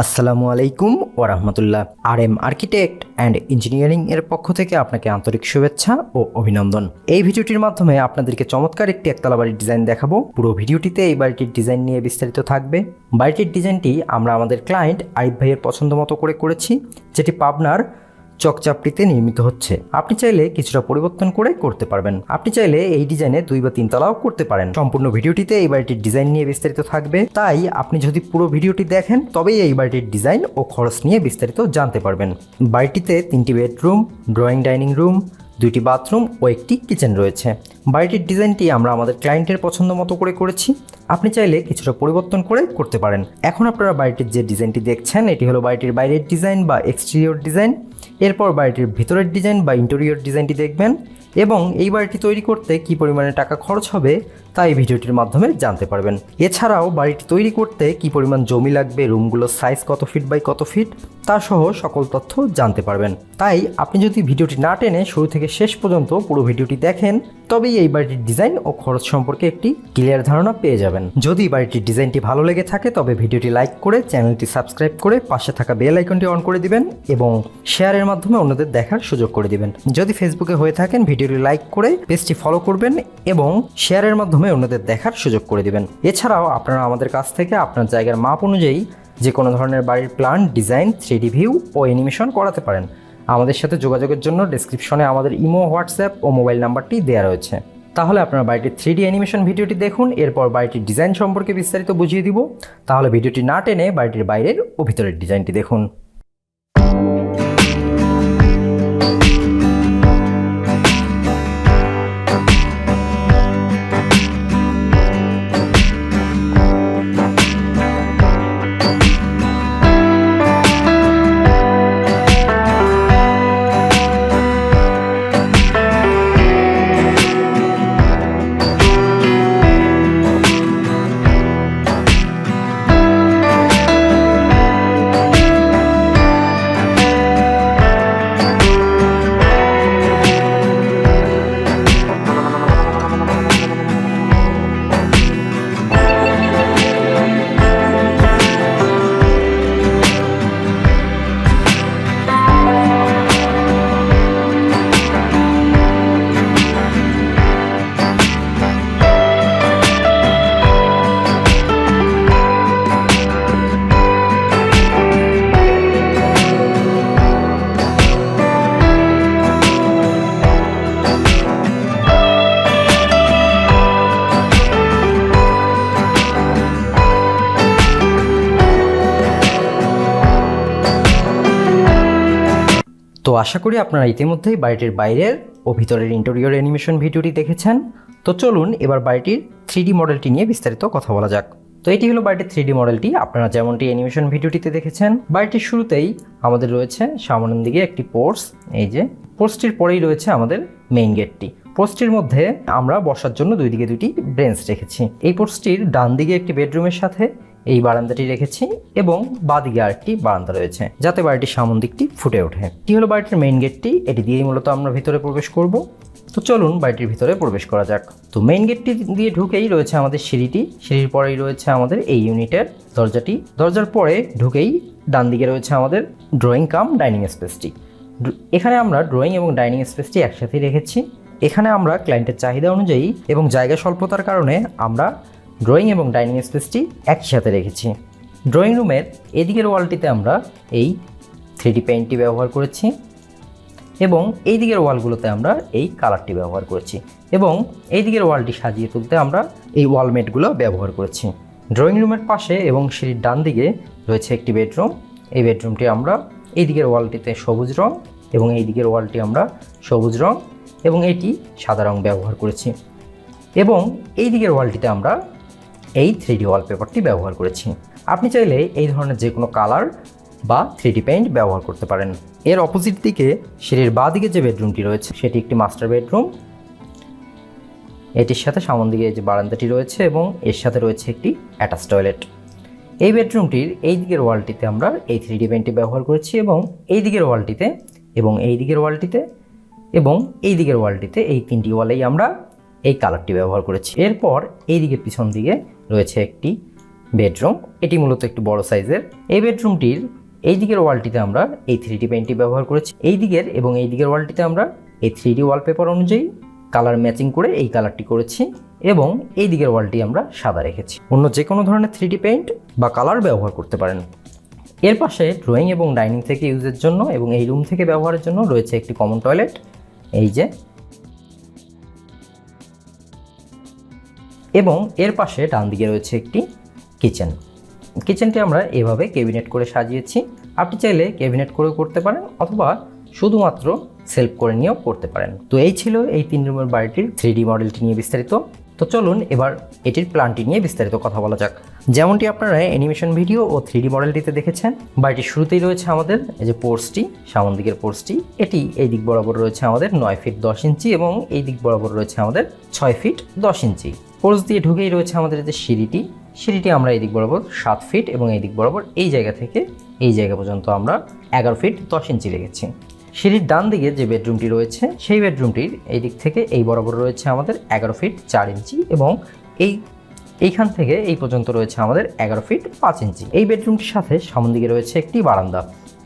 আসসালামু আলাইকুম ওরহমতুল্লাহ R M architect and engineering এর পক্ষ থেকে আপনাকে আন্তরিক শুভেচ্ছা ও অভিনন্দন। এই ভিডিওটির মাধ্যমে আপনাদেরকে চমৎকার একটি একতলা বাড়ির ডিজাইন দেখাবো। পুরো ভিডিওটিতে এই বাড়িটির ডিজাইন নিয়ে বিস্তারিত থাকবে। বাড়িটির ডিজাইনটি আমরা আমাদের ক্লায়েন্ট আরিফ ভাইয়ের পছন্দ মতো করে করেছি, যেটি পাবনার চকচাপটিতে নির্মিত হচ্ছে। আপনি চাইলে কিছুটা পরিবর্তন করে করতে পারবেন। আপনি চাইলে এই ডিজাইনে দুই বা তিন তলাও করতে পারেন। সম্পূর্ণ ভিডিওটিতে এই বাড়িটির ডিজাইন নিয়ে বিস্তারিত থাকবে। তাই আপনি যদি পুরো ভিডিওটি দেখেন, তবেই এই বাড়িটির ডিজাইন ও খরচ নিয়ে বিস্তারিত জানতে পারবেন। বাড়িটিতে তিনটি বেডরুম, ড্রয়িং ডাইনিং রুম, দুইটি বাথরুম ও একটি কিচেন রয়েছে। বাড়িটির ডিজাইনটি আমরা আমাদের ক্লায়েন্টের পছন্দ মতো করে করেছি। আপনি চাইলে কিছুটা পরিবর্তন করে করতে পারেন। এখন আপনারা বাড়িটির যে ডিজাইনটি দেখছেন, এটি হলো বাড়িটির বাইরের ডিজাইন বা এক্সটেরিয়র ডিজাইন। এরপর বাড়িটির ভিতরের ডিজাইন বা ইন্টেরিয়র ডিজাইনটি দেখবেন এবং এই বাড়িটি তৈরি করতে কি পরিমাণে টাকা খরচ হবে তা এই ভিডিওটির মাধ্যমে জানতে পারবেন। এছাড়াও বাড়িটি তৈরি করতে কি পরিমাণ জমি লাগবে, রুমগুলোর সাইজ কত ফিট বাই কত ফিট, তা সহ সকল তথ্য জানতে পারবেন। তাই আপনি যদি ভিডিওটি না টেনে শুরু থেকে শেষ পর্যন্ত পুরো ভিডিওটি দেখেন, তবেই এই বাড়িটির ডিজাইন ও খরচ সম্পর্কে একটি ক্লিয়ার ধারণা পেয়ে যাবেন। যদি বাড়িটির ডিজাইনটি ভালো লেগে থাকে, তবে ভিডিওটি লাইক করে চ্যানেলটি সাবস্ক্রাইব করে পাশে থাকা বেল আইকনটি অন করে দিবেন এবং শেয়ারের মাধ্যমে অন্যদের দেখার সুযোগ করে দিবেন। যদি ফেসবুকে হয়ে থাকেন, ভিডিওটি লাইক করে পেজটি ফলো করবেন এবং শেয়ারের মাধ্যমে অন্যদের দেখার সুযোগ করে দিবেন। এছাড়াও আপনারা আমাদের কাছ থেকে আপনার জায়গার মাপ অনুযায়ী যে কোনো ধরনের বাড়ির প্ল্যান, ডিজাইন থ্রি ভিউ ও অ্যানিমেশন করাতে পারেন। আমাদের সাথে যোগাযোগের জন্য ডেসক্রিপশনে আমাদের ইমো, হোয়াটসঅ্যাপ ও মোবাইল নাম্বারটি দেওয়া রয়েছে। তাহলে আপনার বাড়িটির থ্রি ডি অ্যানিমেশন ভিডিওটি দেখুন, এরপর বাড়িটির ডিজাইন সম্পর্কে বিস্তারিত বুঝিয়ে দিব। তাহলে ভিডিওটি না টেনে বাড়িটির বাইরের ও ভিতরের ডিজাইনটি দেখুন। আশা করি আপনারা ইতিমধ্যেই বাড়িটির বাইরের ও ভিতরের ইন্টেরিয়র অ্যানিমেশন ভিডিওটি দেখেছেন। তো চলুন এবার বাড়িটির থ্রি মডেলটি নিয়ে বিস্তারিত কথা বলা যাক। তো এটি হলো বাড়িটির থ্রি মডেলটি আপনারা যেমনটি অ্যানিমেশন ভিডিওটিতে দেখেছেন। বাড়িটির শুরুতেই আমাদের রয়েছে সামনের দিকে একটি পোর্স এই যে পোর্সটির পরেই রয়েছে আমাদের মেইন গেটটি পোস্টটির মধ্যে আমরা বসার জন্য দুই দিকে দুটি ব্রেঞ্চ রেখেছি। এই পোস্টটির ডান দিকে একটি বেডরুমের সাথে এই বারান্দাটি রেখেছি এবং বাদিকে আরেকটি বারান্দা রয়েছে, যাতে বাড়িটির সামন দিকটি ফুটে ওঠে। কি হলো বাড়িটির মেইন গেটটি এটি দিয়েই মূলত আমরা ভিতরে প্রবেশ করব। তো চলুন বাড়িটির ভিতরে প্রবেশ করা যাক। তো মেইন গেটটি দিয়ে ঢুকেই রয়েছে আমাদের সিঁড়িটি, সিঁড়ির পরেই রয়েছে আমাদের এই ইউনিটের দরজাটি। দরজার পরে ঢুকেই ডান দিকে রয়েছে আমাদের ড্রয়িং কাম ডাইনিং স্পেসটি এখানে আমরা ড্রয়িং এবং ডাইনিং স্পেসটি একসাথেই রেখেছি। এখানে আমরা ক্লায়েন্টের চাহিদা অনুযায়ী এবং জায়গা স্বল্পতার কারণে আমরা ড্রয়িং এবং ডাইনিং স্পেসটি একই সাথে রেখেছি। ড্রয়িং রুমের এদিকের ওয়ালটিতে আমরা এই থ্রিডি পেইন্টটি ব্যবহার করেছি এবং এই দিকের ওয়ালগুলোতে আমরা এই কালারটি ব্যবহার করেছি এবং এই দিকের ওয়ালটি সাজিয়ে তুলতে আমরা এই ওয়ালমেটগুলো ব্যবহার করেছি। ড্রয়িং রুমের পাশে এবং সিঁড়ির ডান দিকে রয়েছে একটি বেডরুম এই বেডরুমটি আমরা এই দিকের ওয়ালটিতে সবুজ রং এবং এই দিকের ওয়ালটি আমরা সবুজ রং এবং এটি সাদা রং ব্যবহার করেছি। এবং এই দিকের ওয়ালটিতে আমরা এই থ্রিডি ওয়ালপেপারটি ব্যবহার করেছি। আপনি চাইলে এই ধরনের যে কোনো কালার বা থ্রিডি পেইন্ট ব্যবহার করতে পারেন। এর অপোজিট দিকে সিঁড়ির বাঁ দিকে যে বেডরুমটি রয়েছে, সেটি একটি মাস্টার বেডরুম এটির সাথে সামন দিকে যে বারান্দাটি রয়েছে এবং এর সাথে রয়েছে একটি অ্যাটাচ টয়লেট এই বেডরুমটির এই দিকের ওয়ালটিতে আমরা এই থ্রিডি পেইন্টটি ব্যবহার করেছি এবং এই দিকের ওয়ালটিতে এবং এই দিকের ওয়ালটিতে এবং এই দিকের ওয়ালটিতে এই তিনটি ওয়ালেই আমরা এই কালারটি ব্যবহার করেছি। এরপর এই দিকে পিছন দিকে রয়েছে একটি বেডরুম। এটি মূলত একটু বড় সাইজের। এই বেডরুমটির এই দিকের ওয়ালটিতে আমরা এই থ্রি ডি পেন্টটি ব্যবহার করেছি। এই দিকের এবং এই দিকের ওয়ালটিতে আমরা এই থ্রি ডি ওয়ালপেপার অনুযায়ী কালার ম্যাচিং করে এই কালারটি করেছি এবং এই দিকের ওয়ালটি আমরা সাদা রেখেছি। অন্য যে কোনো ধরনের থ্রি ডি পেইন্ট বা কালার ব্যবহার করতে পারেন। এর পাশে ড্রয়িং এবং ডাইনিং থেকে ইউজের জন্য এবং এই রুম থেকে ব্যবহারের জন্য রয়েছে একটি কমন টয়লেট। এই যে এবং এর পাশে ডান দিকে রয়েছে একটি কিচেন। কিচেনটি আমরা এভাবে ক্যাবিনেট করে সাজিয়েছি। আপনি চাইলে ক্যাবিনেট করেও করতে পারেন অথবা শুধুমাত্র সেলফ করে নিয়েও করতে পারেন। তো এই ছিল এই তিন রুমের বাড়িটির থ্রি মডেলটি নিয়ে বিস্তারিত। তো চলুন এবার এটির প্ল্যানটি নিয়ে বিস্তারিত কথা বলা যাক। যেমনটি আপনারা অ্যানিমেশন ভিডিও ও থ্রি মডেলটিতে দেখেছেন, বাড়িটির শুরুতেই রয়েছে আমাদের এই যে পোর্সটি সামন দিকের পোর্সটি এটি এই দিক বরাবর রয়েছে আমাদের নয় ফিট দশ ইঞ্চি এবং এই দিক বরাবর রয়েছে আমাদের ছয় ফিট দশ ইঞ্চি। পোর্স দিয়ে ঢুকেই রয়েছে আমাদের যে সিঁড়িটি সিঁড়িটি আমরা এই দিক বরাবর সাত ফিট এবং এই দিক বরাবর এই জায়গা থেকে এই জায়গা পর্যন্ত আমরা এগারো ফিট দশ ইঞ্চি রেখেছি। সিঁড়ির ডান দিকে যে বেডরুমটি রয়েছে, সেই বেডরুমটির এই দিক থেকে এই বরাবর রয়েছে আমাদের এগারো ফিট চার ইঞ্চি এবং এই, এইখান থেকে এই পর্যন্ত রয়েছে আমাদের এগারো ফিট পাঁচ ইঞ্চি এই বেডরুমটির সাথে সামন দিকে রয়েছে একটি বারান্দা।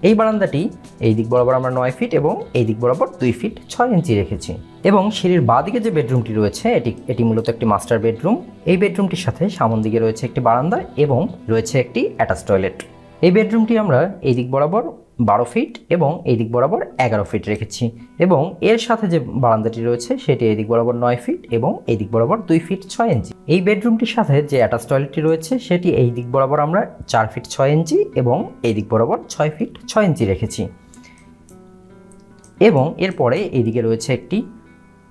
এই বারান্দাটি এই দিক বরাবর আমরা নয় ফিট এবং এই দিক বরাবর দুই ফিট ছয় ইঞ্চি রেখেছি। এবং সিঁড়ির বাঁদিকে যে বেডরুমটি রয়েছে, এটি এটি মূলত একটি মাস্টার বেডরুম এই বেডরুমটির সাথে সামন দিকে রয়েছে একটি বারান্দা এবং রয়েছে একটি অ্যাটাচ টয়লেট এই বেডরুমটি আমরা এই দিক বরাবর বারো ফিট এবং এই দিক বরাবর এগারো ফিট রেখেছি এবং এর সাথে যে বারান্দাটি রয়েছে সেটি এই দিক বরাবর নয় ফিট এবং এই দিক বরাবর দুই ফিট ছয় ইঞ্চি এই বেডরুমটির সাথে যে অ্যাটাচ টয়লেটটি রয়েছে সেটি এই দিক বরাবর আমরা চার ফিট ছয় ইঞ্চি এবং এই দিক বরাবর ছয় ফিট ছয় ইঞ্চি রেখেছি। এবং এরপরে এইদিকে রয়েছে একটি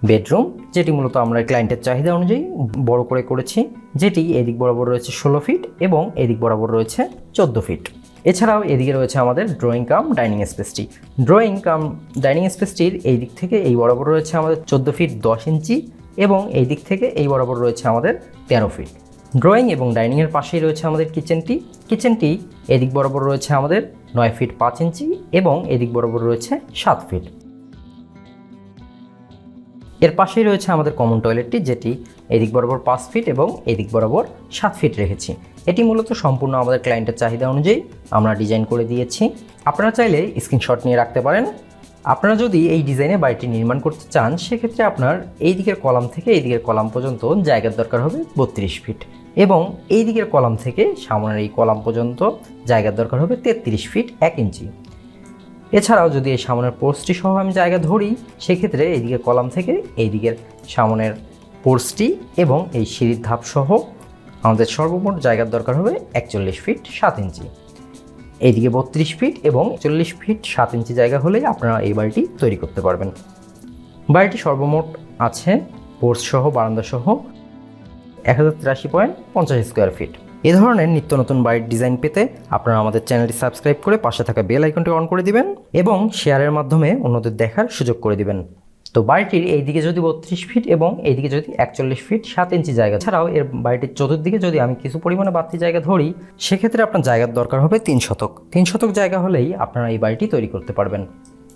বেডরুম যেটি মূলত আমরা ক্লায়েন্টের চাহিদা অনুযায়ী বড় করে করেছি, যেটি এদিক বরাবর রয়েছে ষোলো ফিট এবং এদিক বরাবর রয়েছে চোদ্দ ফিট এছাড়াও এদিকে রয়েছে আমাদের ড্রয়িং কাম ডাইনিং স্পেসটি ড্রয়িং কাম ডাইনিং স্পেসটির এই দিক থেকে এই বরাবর রয়েছে আমাদের চোদ্দ ফিট দশ ইঞ্চি এবং এই দিক থেকে এই বরাবর রয়েছে আমাদের তেরো ফিট ড্রয়িং এবং ডাইনিংয়ের পাশেই রয়েছে আমাদের কিচেনটি কিচেনটি এদিক বরাবর রয়েছে আমাদের নয় ফিট পাঁচ ইঞ্চি এবং এদিক বরাবর রয়েছে সাত ফিট এর পাশেই রয়েছে আমাদের কমন টয়লেটটি যেটি এদিক বরাবর পাঁচ ফিট এবং এদিক বরাবর সাত ফিট রেখেছি। এটি মূলত সম্পূর্ণ আমাদের ক্লায়েন্টের চাহিদা অনুযায়ী আমরা ডিজাইন করে দিয়েছি। আপনারা চাইলে স্ক্রিনশট নিয়ে রাখতে পারেন। আপনারা যদি এই ডিজাইনে বাড়িটি নির্মাণ করতে চান, সেক্ষেত্রে আপনার এই দিকের কলাম থেকে এই দিকের কলাম পর্যন্ত জায়গার দরকার হবে বত্রিশ ফিট এবং এই দিকের কলাম থেকে সামনের এই কলাম পর্যন্ত জায়গার দরকার হবে তেত্রিশ ফিট এক ইঞ্চি। এছাড়াও যদি এই সামনের পোর্সটি সহ আমি জায়গা ধরি, সেক্ষেত্রে এইদিকে কলাম থেকে এই দিকের সামনের পোর্সটি এবং এই সিঁড়ির ধাপ সহ আমাদের সর্বমোট জায়গার দরকার হবে একচল্লিশ ফিট সাত ইঞ্চি। এইদিকে বত্রিশ ফিট এবং চল্লিশ ফিট সাত ইঞ্চি জায়গা হলেই আপনারা এই বাড়িটি তৈরি করতে পারবেন। বাড়িটি সর্বমোট আছে পোর্স সহ, বারান্দা সহ এক হাজার তিরাশি পয়েন্ট পঞ্চাশ স্কোয়ার ফিট। এ ধরনের নিত্য নতুন বাড়ির ডিজাইন পেতে আপনারা আমাদের চ্যানেলটি সাবস্ক্রাইব করে পাশে থাকা বেল আইকনটি অন করে দিবেন এবং শেয়ারের মাধ্যমে অন্যদের দেখার সুযোগ করে দিবেন। তো বাড়িটির এইদিকে যদি বত্রিশ ফিট এবং এইদিকে যদি একচল্লিশ ফিট সাত ইঞ্চি জায়গা ছাড়াও এর বাড়িটির চতুর্দিকে যদি আমি কিছু পরিমাণে বাড়তি জায়গা ধরি, সেক্ষেত্রে আপনার জায়গার দরকার হবে তিন শতক। তিন শতক জায়গা হলেই আপনারা এই বাড়িটি তৈরি করতে পারবেন।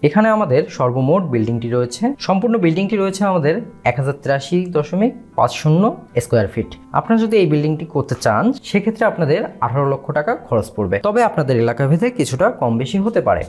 এখানে আমাদের সর্বমোট বিল্ডিংটি রয়েছে। সম্পূর্ণ বিল্ডিংটি রয়েছে আমাদের এক হাজার তিরাশি দশমিক পাঁচ শূন্য স্কোয়ার ফিট। আপনারা যদি এই বিল্ডিংটি করতে চান, সেক্ষেত্রে আপনাদের আঠারো লক্ষ টাকা খরচ পড়বে। তবে আপনাদের এলাকা ভেদে কিছুটা কম বেশি হতে পারে।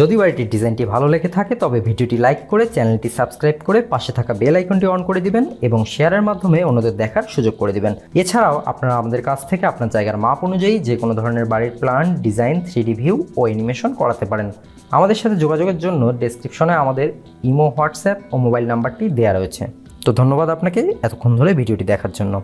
যদি বাড়িটির ডিজাইনটি ভালো লেগে থাকে, তবে ভিডিওটি লাইক করে চ্যানেলটি সাবস্ক্রাইব করে পাশে থাকা বেল আইকনটি অন করে দিবেন এবং শেয়ারের মাধ্যমে অন্যদের দেখার সুযোগ করে দিবেন। এছাড়াও, আপনারা আমাদের কাছ থেকে আপনার জায়গার মাপ অনুযায়ী যে কোনো ধরনের বাড়ির প্ল্যান, ডিজাইন থ্রি ভিউ ও অ্যানিমেশন করাতে পারেন। আমাদের সাথে যোগাযোগের জন্য ডেসক্রিপশনে আমাদের ইমো, হোয়াটসঅ্যাপ ও মোবাইল নাম্বারটি দেওয়া রয়েছে। তো ধন্যবাদ আপনাকে এতক্ষণ ধরে ভিডিওটি দেখার জন্য।